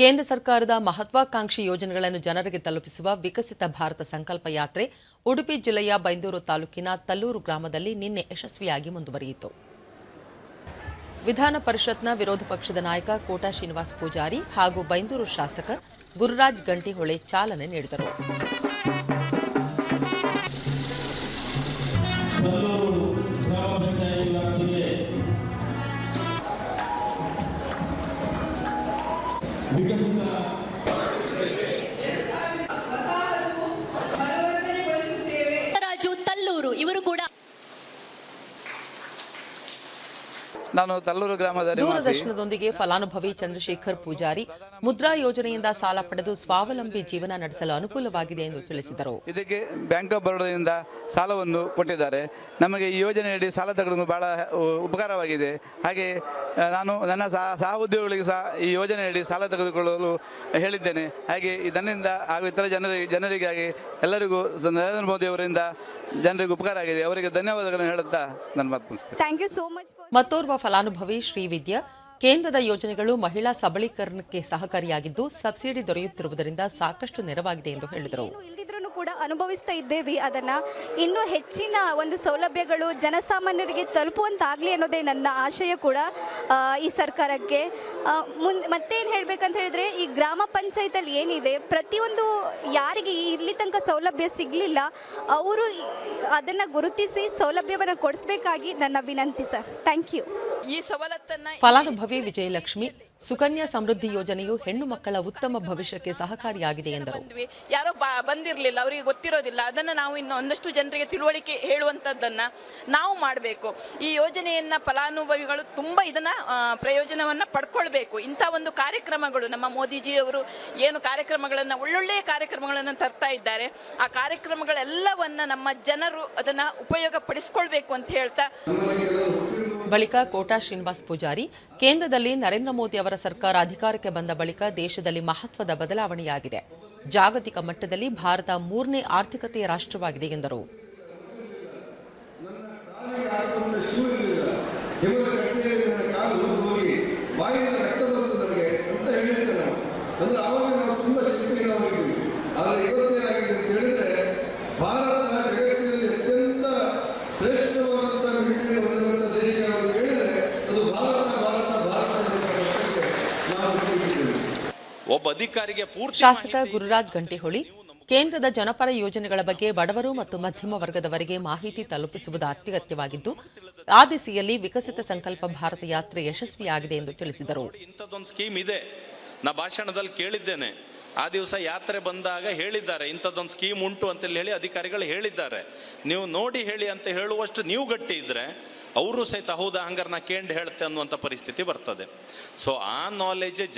ಕೇಂದ್ರ ಸರ್ಕಾರದ ಮಹತ್ವಾಕಾಂಕ್ಷಿ ಯೋಜನೆಗಳನ್ನು ಜನರಿಗೆ ತಲುಪಿಸುವ ವಿಕಸಿತ ಭಾರತ ಸಂಕಲ್ಪ ಯಾತ್ರೆ ಉಡುಪಿ ಜಿಲ್ಲೆಯ ಬೈಂದೂರು ತಾಲೂಕಿನ ತಲ್ಲೂರು ಗ್ರಾಮದಲ್ಲಿ ನಿನ್ನೆ ಯಶಸ್ವಿಯಾಗಿ ಮುಂದುವರಿಯಿತು. ವಿಧಾನ ಪರಿಷತ್ನ ವಿರೋಧ ಪಕ್ಷದ ನಾಯಕ ಕೋಟಾ ಶ್ರೀನಿವಾಸ್ ಪೂಜಾರಿ ಹಾಗೂ ಬೈಂದೂರು ಶಾಸಕ ಗುರುರಾಜ್ ಗಂಟಿಹೊಳೆ ಚಾಲನೆ ನೀಡಿದರು. ರಾಜು ತಲ್ಲೂರು ಇವರು ಕೂಡ ನಾನು ತಲ್ಲೂರು ಗ್ರಾಮದ ದೂರದರ್ಶನದೊಂದಿಗೆ ಫಲಾನುಭವಿ ಚಂದ್ರಶೇಖರ್ ಪೂಜಾರಿ ಮುದ್ರಾ ಯೋಜನೆಯಿಂದ ಸಾಲ ಪಡೆದು ಸ್ವಾವಲಂಬಿ ಜೀವನ ನಡೆಸಲು ಅನುಕೂಲವಾಗಿದೆ ಎಂದು ತಿಳಿಸಿದರು. ಇದಕ್ಕೆ ಬ್ಯಾಂಕ್ ಆಫ್ ಬರೋಡದಿಂದ ಸಾಲವನ್ನು ಕೊಟ್ಟಿದ್ದಾರೆ. ನಮಗೆ ಈ ಯೋಜನೆಯಡಿ ಸಾಲ ತಗೊಂಡು ಬಹಳ ಉಪಕಾರವಾಗಿದೆ. ಹಾಗೆ ನಾನು ನನ್ನ ಸಹ ಸಹ ಉದ್ಯೋಗಿಗಳಿಗೆ ಸಹ ಈ ಯೋಜನೆಯಡಿ ಸಾಲ ತೆಗೆದುಕೊಳ್ಳಲು ಹೇಳಿದ್ದೇನೆ. ಹಾಗೆ ಇದರಿಂದ ಹಾಗೂ ಇತರ ಜನರಿಗೆ ಜನರಿಗಾಗಿ ಎಲ್ಲರಿಗೂ ನರೇಂದ್ರ ಮೋದಿ ಅವರಿಂದ ಜನರಿಗೆ ಉಪಕಾರ ಆಗಿದೆ. ಅವರಿಗೆ ಧನ್ಯವಾದಗಳನ್ನು ಹೇಳುತ್ತಾ ನನ್ನ ಮಾತು ಮುಗಿಸ್ತೇನೆ. Thank you so much for ಮತ್ತೋರ್ವ ಫಲಾನುಭವಿ ಶ್ರೀವಿದ್ಯ ಕೇಂದ್ರದ ಯೋಜನೆಗಳು ಮಹಿಳಾ ಸಬಲೀಕರಣಕ್ಕೆ ಸಹಕಾರಿಯಾಗಿದ್ದು ಸಬ್ಸಿಡಿ ದೊರೆಯುತ್ತಿರುವುದರಿಂದ ಸಾಕಷ್ಟು ನೆರವಾಗಿದೆ ಎಂದು ಹೇಳಿದರು. ಕೂಡ ಅನುಭವಿಸ್ತಾ ಇದ್ದೇವೆ. ಅದನ್ನ ಇನ್ನೂ ಹೆಚ್ಚಿನ ಒಂದು ಸೌಲಭ್ಯಗಳು ಜನಸಾಮಾನ್ಯರಿಗೆ ತಲುಪುವಂತಾಗಲಿ ಅನ್ನೋದೇ ನನ್ನ ಆಶಯ ಕೂಡ ಈ ಸರ್ಕಾರಕ್ಕೆ. ಮುನ್, ಮತ್ತೇನು ಹೇಳಬೇಕಂತ ಹೇಳಿದ್ರೆ ಈ ಗ್ರಾಮ ಪಂಚಾಯತಲ್ಲಿ ಏನಿದೆ, ಪ್ರತಿಯೊಂದು ಯಾರಿಗೆ ಇಲ್ಲಿ ತನಕ ಸೌಲಭ್ಯ ಸಿಗಲಿಲ್ಲ, ಅವರು ಅದನ್ನು ಗುರುತಿಸಿ ಸೌಲಭ್ಯವನ್ನು ಕೊಡಿಸ್ಬೇಕಾಗಿ ನನ್ನ ವಿನಂತಿ ಸರ್. ಥ್ಯಾಂಕ್ ಯು ಈ ಸವಲತ್ತನ್ನ ಫಲಾನುಭವಿ ವಿಜಯಲಕ್ಷ್ಮಿ ಸುಕನ್ಯಾ ಸಮೃದ್ಧಿ ಯೋಜನೆಯು ಹೆಣ್ಣು ಮಕ್ಕಳ ಉತ್ತಮ ಭವಿಷ್ಯಕ್ಕೆ ಸಹಕಾರಿಯಾಗಿದೆ ಎಂದರು. ಬಂದ್ವಿ. ಯಾರೋ ಬಾ ಬಂದಿರಲಿಲ್ಲ ಅವರಿಗೆ ಗೊತ್ತಿರೋದಿಲ್ಲ. ಅದನ್ನು ನಾವು ಇನ್ನು ಒಂದಷ್ಟು ಜನರಿಗೆ ತಿಳುವಳಿಕೆ ಹೇಳುವಂಥದ್ದನ್ನು ನಾವು ಮಾಡಬೇಕು. ಈ ಯೋಜನೆಯನ್ನು ಫಲಾನುಭವಿಗಳು ತುಂಬ ಇದನ್ನು ಪ್ರಯೋಜನವನ್ನು ಪಡ್ಕೊಳ್ಬೇಕು. ಇಂಥ ಒಂದು ಕಾರ್ಯಕ್ರಮಗಳು ನಮ್ಮ ಮೋದಿಜಿಯವರು ಏನು ಕಾರ್ಯಕ್ರಮಗಳನ್ನು ಒಳ್ಳೊಳ್ಳೆಯ ಕಾರ್ಯಕ್ರಮಗಳನ್ನು ತರ್ತಾ ಇದ್ದಾರೆ. ಆ ಕಾರ್ಯಕ್ರಮಗಳೆಲ್ಲವನ್ನು ನಮ್ಮ ಜನರು ಅದನ್ನು ಉಪಯೋಗ ಪಡಿಸ್ಕೊಳ್ಬೇಕು ಅಂತ ಹೇಳ್ತಾ ಬಳಿಕ ಕೋಟಾ ಶ್ರೀನಿವಾಸ್ ಪೂಜಾರಿ, ಕೇಂದ್ರದಲ್ಲಿ ನರೇಂದ್ರ ಮೋದಿ ಅವರ ಸರ್ಕಾರ ಅಧಿಕಾರಕ್ಕೆ ಬಂದ ಬಳಿಕ ದೇಶದಲ್ಲಿ ಮಹತ್ವದ ಬದಲಾವಣೆಯಾಗಿದೆ. ಜಾಗತಿಕ ಮಟ್ಟದಲ್ಲಿ ಭಾರತ ಮೂರನೇ ಆರ್ಥಿಕತೆಯ ರಾಷ್ಟ್ರವಾಗಿದೆ ಎಂದರು. ಅಂದ್ರೆ ಆವಾಗ ನಾವು ತುಂಬಾ ಶಕ್ತಿಯಿಂದ ಹೋಗಿದ್ವಿ ಆದರೆ ಇವತ್ತೇನಾಗಿದೆ ಅಂತ ಹೇಳಿದ್ರೆ ಭಾರತ ಜಗತ್ತಿನಲ್ಲಿ ಅತ್ಯಂತ ಶ್ರೇಷ್ಠವಾದಂಥ ಮಿಲಿಟರಿ ಹೊಂದಿರುವಂಥ ದೇಶ ಅಂತ ಹೇಳಿದ್ರೆ ಅದು ಭಾರತ ಭಾರತ ಭಾರತ ದೇಶ ಅನ್ನೋದಕ್ಕೆ ನಾವು ತಿಳ್ಕೊಂಡಿದ್ದೇವೆ. ಒಬ್ಬ ಅಧಿಕಾರಿಗೆ ಪೂರ್ತಿ ಶಾಸಕ ಗುರುರಾಜ್ ಗಂಟಿಹೊಳಿ ಕೇಂದ್ರದ ಜನಪರ ಯೋಜನೆಗಳ ಬಗ್ಗೆ ಬಡವರು ಮತ್ತು ಮಧ್ಯಮ ವರ್ಗದವರಿಗೆ ಮಾಹಿತಿ ತಲುಪಿಸುವುದು ಅತ್ಯಗತ್ಯವಾಗಿದ್ದು ಆ ದಿಸೆಯಲ್ಲಿ ವಿಕಸಿತ ಸಂಕಲ್ಪ ಭಾರತ ಯಾತ್ರೆ ಯಶಸ್ವಿಯಾಗಿದೆ ಎಂದು ತಿಳಿಸಿದರು. ಇಂಥದ್ದೊಂದು ಸ್ಕೀಮ್ ಇದೆ. ನಾ ಭಾಷಣದಲ್ಲಿ ಕೇಳಿದ್ದೇನೆ. ಆ ದಿವಸ ಯಾತ್ರೆ ಬಂದಾಗ ಹೇಳಿದ್ದಾರೆ ಇಂಥದ್ದೊಂದು ಸ್ಕೀಮ್ ಉಂಟು ಅಂತೇಳಿ ಹೇಳಿ ಅಧಿಕಾರಿಗಳು ಹೇಳಿದ್ದಾರೆ. ನೀವು ನೋಡಿ ಹೇಳಿ ಅಂತ ಹೇಳುವಷ್ಟು ನೀವು ಗಟ್ಟಿ ಇದ್ರೆ ಅವರು ಸಹಿತ ಹೌದಾ ಹಂಗಾರೆ ನಾ ಕೇಂದ್ರ ಹೇಳ್ತೆ ಅನ್ನುವಂಥ ಪರಿಸ್ಥಿತಿ ಬರ್ತದೆ. ಸೊ ಆ ನಾಲೆಜ್